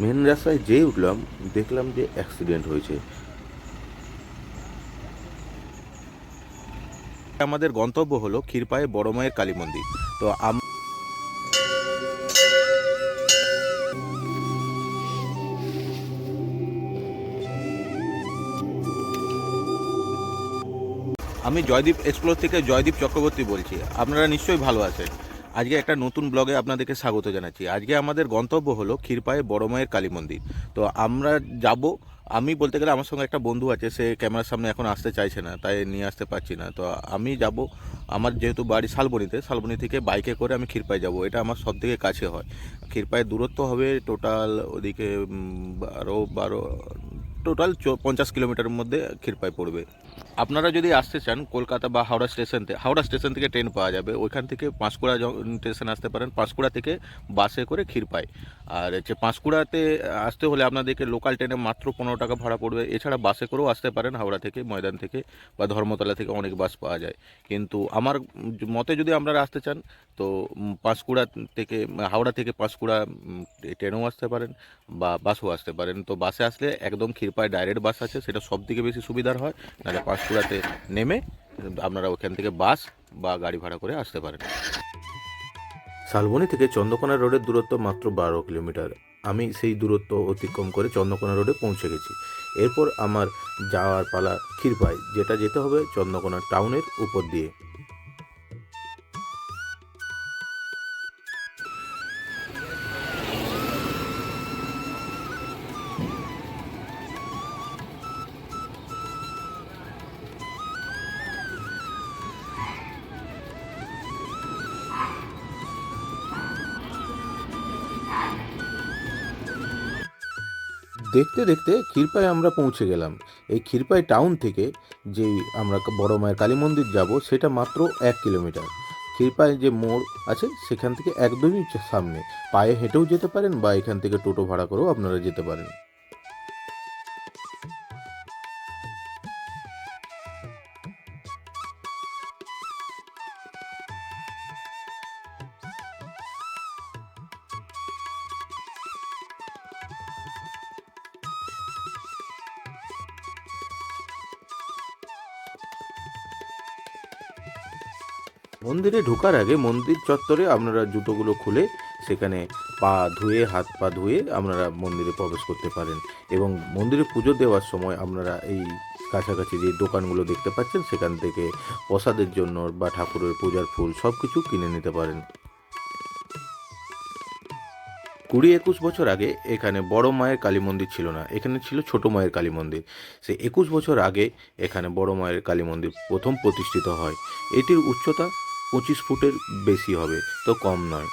Main রাস্তায় যেই উঠলাম, দেখলাম যে অ্যাক্সিডেন্ট হয়েছে। আমাদের গন্তব্য হলো ক্ষীরপায়ে বড় মায়ের কালী মন্দির। তো আম- আমি জয়দীপ এক্সপ্লোর থেকে জয়দীপ চক্রবর্তী বলছি। আপনারা নিশ্চয়ই ভালো আছেন। আজকে একটা নতুন ব্লগে আপনাদেরকে স্বাগত জানাচ্ছি। আজকে আমাদের গন্তব্য হলো ক্ষীরপায়ে বড় মায়ের কালী মন্দির। তো আমরা যাব, আমি বলতে গেলে আমার সঙ্গে একটা বন্ধু আছে, সে ক্যামেরার সামনে এখন আসতে চাইছে না, তাই নিয়ে আসতে পারছি না। তো আমি যাব, আমার যেহেতু বাড়ি শালবনিতে, শালবনি থেকে বাইকে করে আমি ক্ষীরপায়ে যাব, এটা আমার সব থেকে কাছে হয়। ক্ষীরপায়ের দূরত্ব হবে টোটাল ওদিকে বারো বারো, টোটাল পঞ্চাশ কিলোমিটারের মধ্যে ক্ষীরপায় পড়বে। আপনারা যদি আসতে চান কলকাতা বা হাওড়া স্টেশন থেকে হাওড়া স্টেশন থেকে ট্রেন পাওয়া যাবে। ওইখান থেকে পাঁশকুড়া স্টেশন আসতে পারেন, পাঁশকুড়া থেকে বাসে করে ক্ষীরপাই। আর হচ্ছে পাঁশকুড়াতে আসতে হলে আপনাদেরকে লোকাল ট্রেনে মাত্র পনেরো টাকা ভাড়া পড়বে। এছাড়া বাসে করেও আসতে পারেন, হাওড়া থেকে, ময়দান থেকে বা ধর্মতলা থেকে অনেক বাস পাওয়া যায়। কিন্তু আমার মতে যদি আপনারা আসতে চান, তো পাঁশকুড়া থেকে, হাওড়া থেকে পাঁশকুড়া ট্রেনেও আসতে পারেন বা বাসও আসতে পারেন। তো বাসে আসলে একদম ক্ষীরপায় ডাইরেক্ট বাস আছে, সেটা সব থেকে বেশি সুবিধার হয়। নাহলে পাঁশকুড়াতে নেমে আপনারা ওখান থেকে বাস বা গাড়ি ভাড়া করে আসতে পারেন। শালবনি থেকে চন্দ্রকোনা রোডের দূরত্ব মাত্র বারো কিলোমিটার। আমি সেই দূরত্ব অতিক্রম করে চন্দ্রকোনা রোডে পৌঁছে গেছি। এরপর আমার যাওয়ার পালা ক্ষীরপাই, যেটা যেতে হবে চন্দ্রকোনা টাউনের উপর দিয়ে। দেখতে দেখতে ক্ষীরপায় আমরা পৌঁছে গেলাম। এই ক্ষীরপায় টাউন থেকে যেই আমরা বড় মায়ের কালী মন্দির যাব, সেটা মাত্র এক কিলোমিটার। ক্ষীরপায় যে মোড় আছে, সেখান থেকে একদমই সামনে। পায়ে হেঁটেও যেতে পারেন বা এখান থেকে টোটো ভাড়া করেও আপনারা যেতে পারেন। মন্দিরে ঢোকার আগে মন্দির চত্বরে আপনারা জুতোগুলো খুলে সেখানে পা ধুয়ে, হাত পা ধুয়ে আপনারা মন্দিরে প্রবেশ করতে পারেন। এবং মন্দিরে পুজো দেওয়ার সময় আপনারা এই কাছাকাছি যে দোকানগুলো দেখতে পাচ্ছেন, সেখান থেকে প্রসাদের জন্য বা ঠাকুরের পূজার ফুল সব কিছু কিনে নিতে পারেন। কুড়ি একুশ বছর আগে এখানে বড় মায়ের কালী মন্দির ছিল না। এখানে ছিল ছোট মায়ের কালী মন্দির। সে একুশ বছর আগে এখানে বড় মায়ের কালী মন্দির প্রথম প্রতিষ্ঠিত হয়। এটির উচ্চতা পঁচিশ ফুটের বেশি হবে তো কম নয়।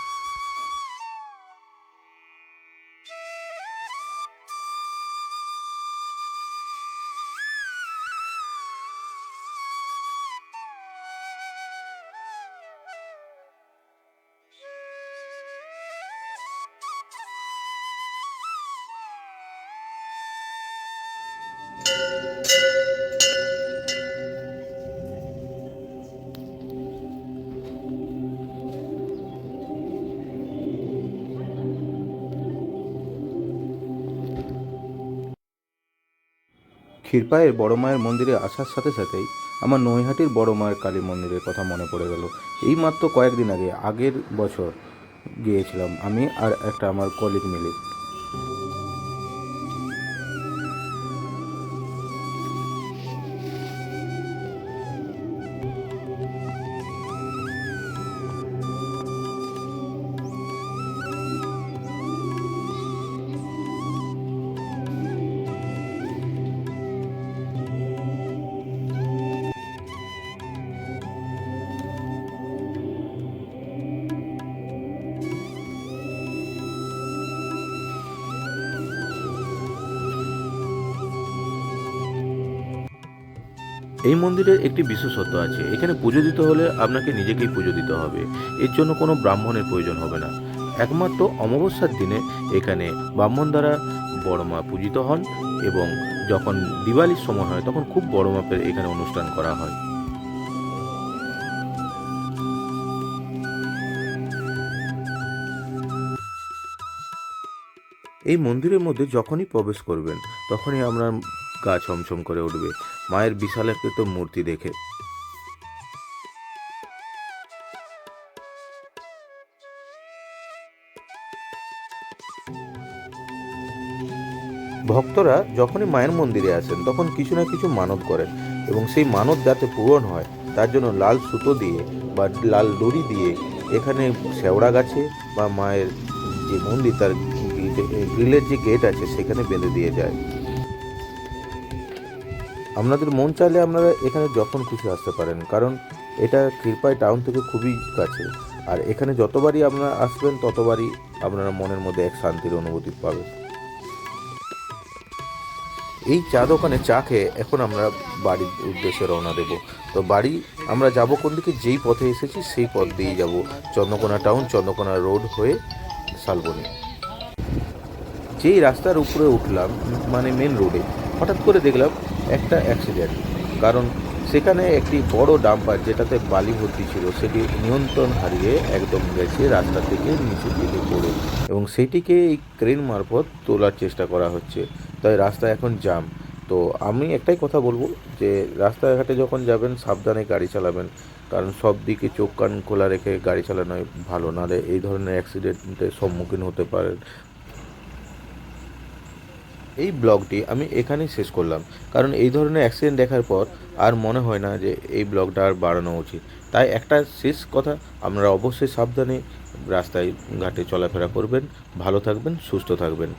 ক্ষীরপায়ের বড় মায়ের মন্দিরে আসার সাথে সাথেই আমার নৈহাটির বড় মায়ের কালী মন্দিরের কথা মনে পড়ে গেল। এই মাত্র কয়েকদিন আগে, আগের বছর গিয়েছিলাম আমি আর একটা আমার কলিগ মিলে। এই মন্দিরের একটি বিশেষত্ব আছে। এখানে পুজো দিতে হলে আপনাকে নিজেকেই পুজো দিতে হবে। এর জন্য কোনো ব্রাহ্মণের প্রয়োজন হবে না। একমাত্র অমাবস্যার দিনে এখানে ব্রাহ্মণ দ্বারা বড় মা পূজিত হন এবং যখন দিওয়ালির সময় হয়, তখন খুব বড় মাপের এখানে অনুষ্ঠান করা হয়। এই মন্দিরের মধ্যে যখনই প্রবেশ করবেন, তখনই আপনার গা ছমছম করে উঠবে। মায়ের বিশাল একটা তো মূর্তি দেখে। ভক্তরা যখনই মায়ের মন্দিরে আসেন, তখন কিছু না কিছু মানত করেন এবং সেই মানত যাতে পূরণ হয়, তার জন্য লাল সুতো দিয়ে বা লাল দড়ি দিয়ে এখানে শেওড়া গাছে বা মায়ের যে মন্দির, তার গ্রিলের যে গেট আছে, সেখানে বেঁধে দিয়ে যায়। আপনাদের মন চাইলে আপনারা এখানে যখন খুশি আসতে পারেন, কারণ এটা কৃপাই টাউন থেকে খুবই কাছে। আর এখানে যতবারই আপনারা আসবেন, ততবারই আপনারা মনের মধ্যে এক শান্তির অনুভূতি পাবেন। এই চা দোকানে চা খেয়ে এখন আমরা বাড়ির উদ্দেশ্যে রওনা দেব। তো বাড়ি, আমরা যাব কোন দিকে? যেই পথে এসেছি, সেই পথ দিয়ে যাব। চন্দ্রকোনা টাউন, চন্দ্রকোনা রোড হয়ে শালবনি। যেই রাস্তার উপরে উঠলাম মানে মেন রোডে হঠাৎ করে দেখলাম একটা অ্যাক্সিডেন্ট কারণ সেখানে একটি বড় ডাম্পার যেটাতে বালি ভর্তি ছিল, সেটি নিয়ন্ত্রণ হারিয়ে একদম গেছে রাস্তা থেকে নিচের দিকে পড়ে এবং সেটিকে এই ক্রেন মারফত তোলার চেষ্টা করা হচ্ছে। তাই রাস্তা এখন জাম তো আমি একটাই কথা বলব যে, রাস্তাঘাটে যখন যাবেন, সাবধানে গাড়ি চালাবেন। কারণ সব দিকে চোখ কান খোলা রেখে গাড়ি চালানোই ভালো। নাহলে এই ধরনের অ্যাক্সিডেন্টের সম্মুখীন হতে পারেন। এই ব্লগটি আমি এখানেই শেষ করলাম। কারণ এই ধরনের অ্যাক্সিডেন্ট দেখার পর আর মনে হয় না যে এই ব্লগটা আর বাড়ানো উচিত। তাই একটা শেষ কথা, আপনারা অবশ্যই সাবধানে রাস্তায় ঘাটে চলাফেরা করবেন। ভালো থাকবেন, সুস্থ থাকবেন।